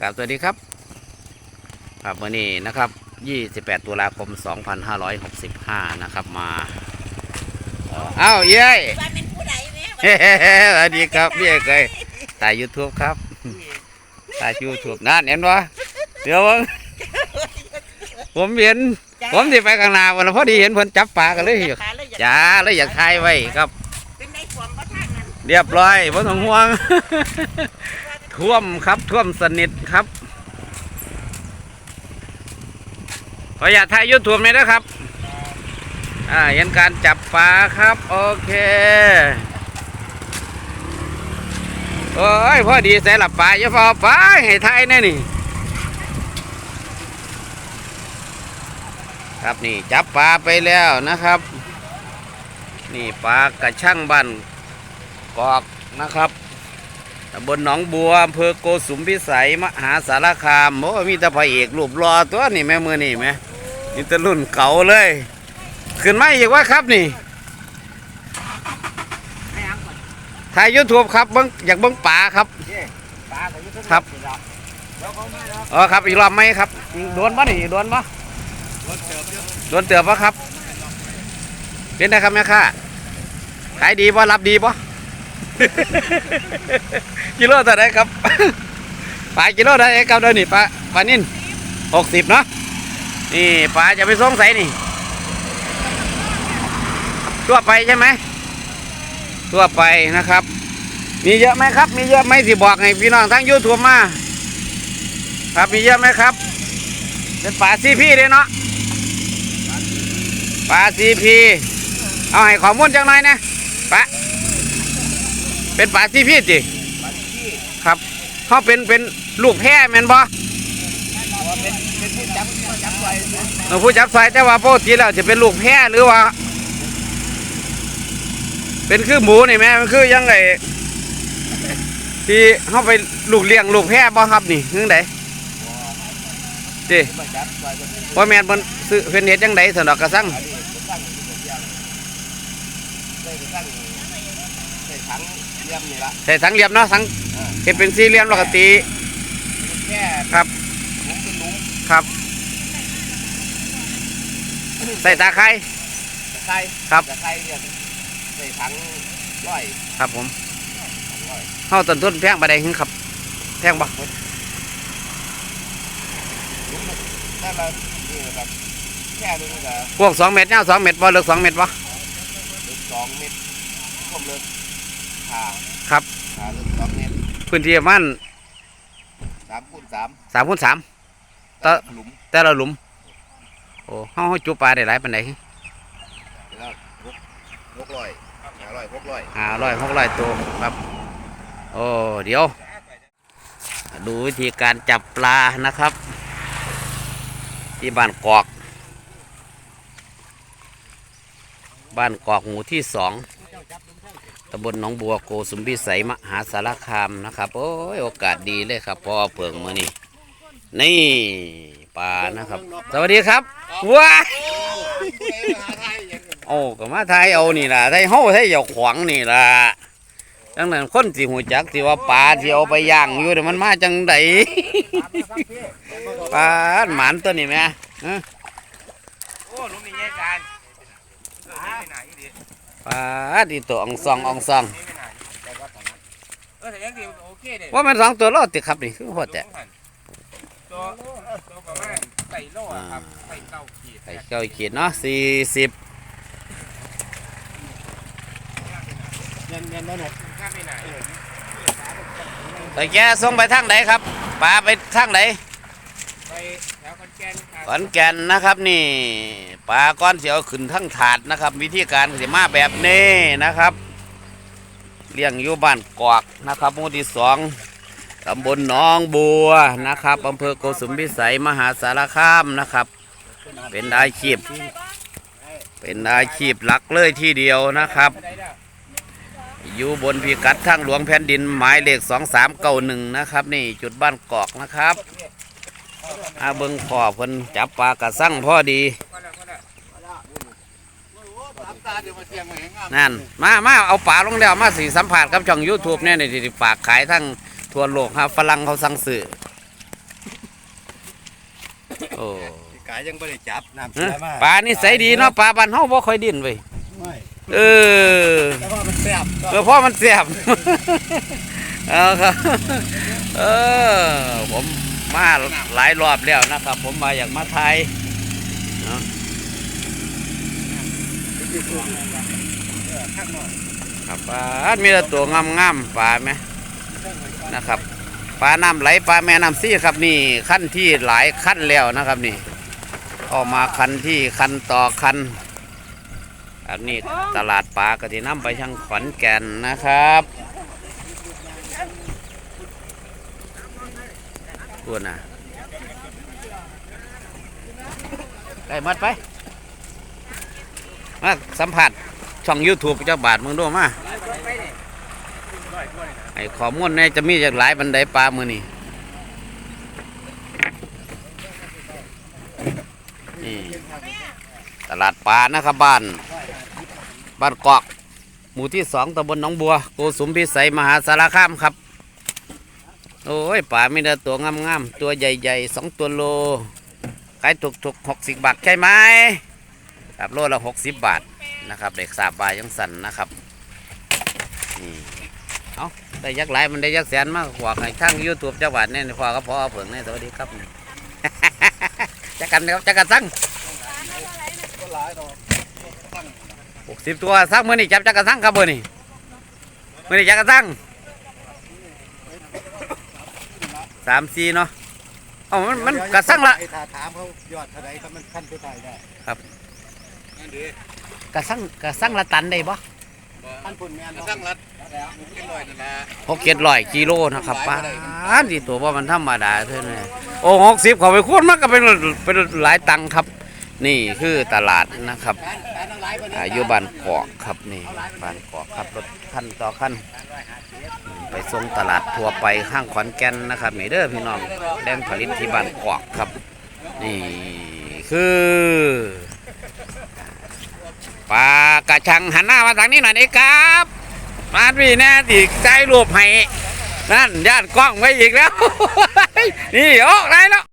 ครับสวัสดีครับครับวันนี้นะครับ 28 ตุลาคม 2565 นะครับมาเอ่ออ้าวเย้ยว่าเป็นผู้ใดแม่เฮ้สวัสดีครับพี่เอกเลยถ่าย YouTube ครับถ่าย YouTube นั่นเห็นปะเดี๋ยวผมผมเห็น ผมสิไปข้างหน้าวันละพอดีเห็นเพิ่นจับปลากันเลยขาเลยอยากจ้าแล้วอยากถ่ายไว้ครับเป็นในความบ่ทางนั้นเรียบร้อยพ่ต้องห่วง ท่วมครับท่วมสนิทครับ ขออย่าตถ่ายยูทูบเลยนะครับ อ่าเห็นการจับปลาครับ โอเคโอ้ยพอดีใส่หลับปลาอย่าพอปลาให้ไทยแน่นี่ครับนี่จับปลาไปแล้วนะครับ นี่ปลากระช่างบ้านกอกนะครับ ตำบลหนองบัวอำเภอโกสุมพิสัยมหาสารคามโอ้มีแต่พระเอกรูปรอตัวนี่แม่มือนี่แม่นี่ต่รุ่นเก่าเลย ขึ้นไหมอีกว่าครับนี่ถ่ายยูทูบครับเบิ้งอยากเบิ้งป่าครับครับอ๋อครับอีกรอบไหมครับโดนปะนี่โดนปะโดนเตือบปะครับเป็นไงครับแม่ค้าขายดีปะรับดีปะ กิโลเท่าไรครับปลากิโลเท่าไรครับเดี๋ยวนี้ปลาปลานิ่นหกสิบเนาะนี่ปลาจะไปสงสัยนี่ทั่วไปใช่ไหมทั่วไปนะครับ มีเยอะไหมครับ มีเยอะไหมสิบอกให้พี่น้องทั้งยูทูบมา ครับมีเยอะไหมครับ เป็นปลาซีพีเลยเนาะปลาซีพีเอาให้ข้อมูลจังหน่อยนะปลา เป็นปลาซีพีจิครับเขาเป็นเป็นลูกแพร่แม่นบ่เป็นเป็นผู้จับผู้จับไว้เออผู้จับใส่แต่ว่าปกติแล้วจะเป็นลูกแพร่หรือว่า เป็นคือหมูนี่แม่มันคือยังไงที่เขาไปลูกเลี้ยงลูกแพร่บ่ครับนี่ยังไงจิมาจับไว้เป็นว่าแม่นมันซื้อเป็นเห็ดยังไงสนอกกระสังอันนี้เป็นตั้งอยู่ที่เดียวได้ไปตั้งใส่ถัง เยี่ยมนี่ละใส่สังเหลี่ยมเนาะสังเห็ดเป็นสี่เหลี่ยมปกติแค่ครับหลุมเป็นหลุมครับ ใส่ตาไคร้ ตะไคร้ครับ ตะไคร้เนี่ยใส่ถังร้อยครับผมถังร้อยเข้าต้นทุนแพงไปได้หึครับ แพงบ่หลุมนั่นละนี่ครับแค่นึงก็พวกสองเม็ดเนี่ยสองเม็ดบ่เลือกสองเม็ดบ่ลึกสองเมตรรวมลึก ขาครับขาลึกสองเมตรพื้นที่ประมาณสามคูณสามสามคูณสามต่อหลุมแต่ละหลุม โอ้เขาเขาจุปลาได้หลายปานใดแล้วหกหกร้อยห้าร้อยหกร้อยห้าร้อยหกร้อยตัวครับ โอ้เดี๋ยว ดูวิธีการจับปลานะครับ ที่บ้านกอก บ้านกอกหมู่ที่สอง ตำบลหนองบัวโกสุมพิสัยมหาสารคามนะครับ โอ้ยโอกาสดีเลยครับพ่อเพิงมานี่นี่ปลานะครับ สวัสดีครับว้าโอ้ก็มาไทยเอานี่ล่ะไทยเฮาไทยเหยาขวางนี่ล่ะจังนั้นคนสิหูจักสิว่าปลาที่เอาไปย่างอยู่เดี๋ยวมันมาจังไดปลาหมานตัวนี้แม่ฮะโอ้หลุมนี่แยกกันไม่ไหน ปลาที่ตัวอองซองอองซองไม่ไหนเออแต่ยังดีโอเคเด็ว่ามันสองตัวโลดติครับนี่คือพอแต่ตัวตัวประมาณใส่โล่ครับใส่เก้าขีดไก่เก้าอีกขีดเนาะสี่สิบเงินเงินแล้วหนข้ามไปไหนแต่แกส่งไปทางไหนครับปลาไปทางไหนไปแถว ก่นครับขอนแก่นนะครับนี่ปลาก้อนเสียวขึ้นทั้งถาดนะครับ วิธีการเสิมาแบบนี้นะครับเลี้ยงอยู่บ้านกอกนะครับหมู่ที่สองตำบลหนองบัวนะครับอำเภอโกสุมพิสัยมหาสารคามนะครับ เป็นอาชีพ เป็นอาชีพหลักเลยที่เดียวนะครับ อยู่บนพิกัดทางหลวงแผ่นดินหมายเลขสองสามเก้าหนึ่งนะครับ นี่จุดบ้านกอกนะครับ อาเบิงขอเพิ่นจับปลากระสั่งพอดีก็แล้วก็แล้วสามตาเดี๋ยวมาเสียงมาเห็นงามนั่น มามาเอาปลาลงแล้ว มาสีสัมผัสกับช่อง YouTube เนี่ยนี่ที่ฝากขายทั้งทั่วโลกครับฝรั่งเขาสั่งซื้อโอ้ปีกายยังไม่ได้จับน้ำฮะเสียมากปลานี่ใสยดีเนาะปลาบ้านเฮาบ่ค่อยดิ้นเว้ยไม่เออแต่ว่ามันแซ่บเออเพราะมันเสียบเอาครับเออผม มาหลายรอบแล้วนะครับ ผมมาอยากมาไทยเนาะครับปลามีแต่ตัวงามๆปลาไหมนะครับปลาน้ำไหลปลาแม่น้ำซี่ครับนี่ขั้นที่หลายขั้นแล้วนะครับนี่ออกมาคันที่คันต่อคันอันนี้ตลาดปลากระติน้ำไปทางขอนแก่นนะครับ ตัวน่ะได้มัดไป มาสัมผัสช่อง YouTube เจ้าบาทมึงดูมาไอ้ขอมูลเนี่ยจะมีจากหลายบันไดปลามือนี่นี่ ตลาดปลานะครับบ้าน บ้านกอก หมู่ที่สองตำบลหนองบัว โกสุมพิสัย มหาสารคามครับ โอ้ยปลาไม่ได้ตัวงามๆตัวใหญ่ๆสองตัวโลขายถูกๆหกสิบบาทใช่ไหมครับโลละหกสิบบาทนะครับเด็กสาบบาทยังสั่นนะครับนี่เอาได้ยักษ์หลายมันได้ยักษ์แสนมากกว่าให้ทั้งยูทูบจังหวัดเนี่ยพอก็พอเอาเผิงเนี่ยสวัสดีครับจักกันนะครับจักกันสั่งหกสิบตัวสั่งมื่อนี่จับจักกันสั่งครับมื่อนี่มื่อนี่จักกันสั่ง สามสี่เนาะเอ้ามันมันกระสั่งละไอ้ถ้าถามเขายอดเท่าไรครับมันขั้นไปได้ได้ครับนั่นดีกระสั่งกระสั่งละตันได้ปะขั้นปุ่นแมนสร้างรัดแล้วกินลอยนั่นแหละหกเจ็ดร้อยกิโลนะครับป้าดีตัวว่ามันธรรมดาเท่านั้นโอ้หกสิบเขาไปคูณมันก็เป็นเป็นหลายตังค์ครับ นี่คือตลาดนะครับอายุบ้านกอกครับนี่บ้านกอกครับรถคันต่อคันไปส่งตลาดทั่วไปข้างขอนแก่นนะครับนี่เด้อพี่น้องแดงผลิตที่บ้านกอกครับ นี่คือปลากระชังหันหน้ามาทางนี้หน่อยนี่ครับมาดีแน่ดีใจรูปให้นั่นญาติกล้องไว้อีกแล้ว นี่ออกได้แล้ว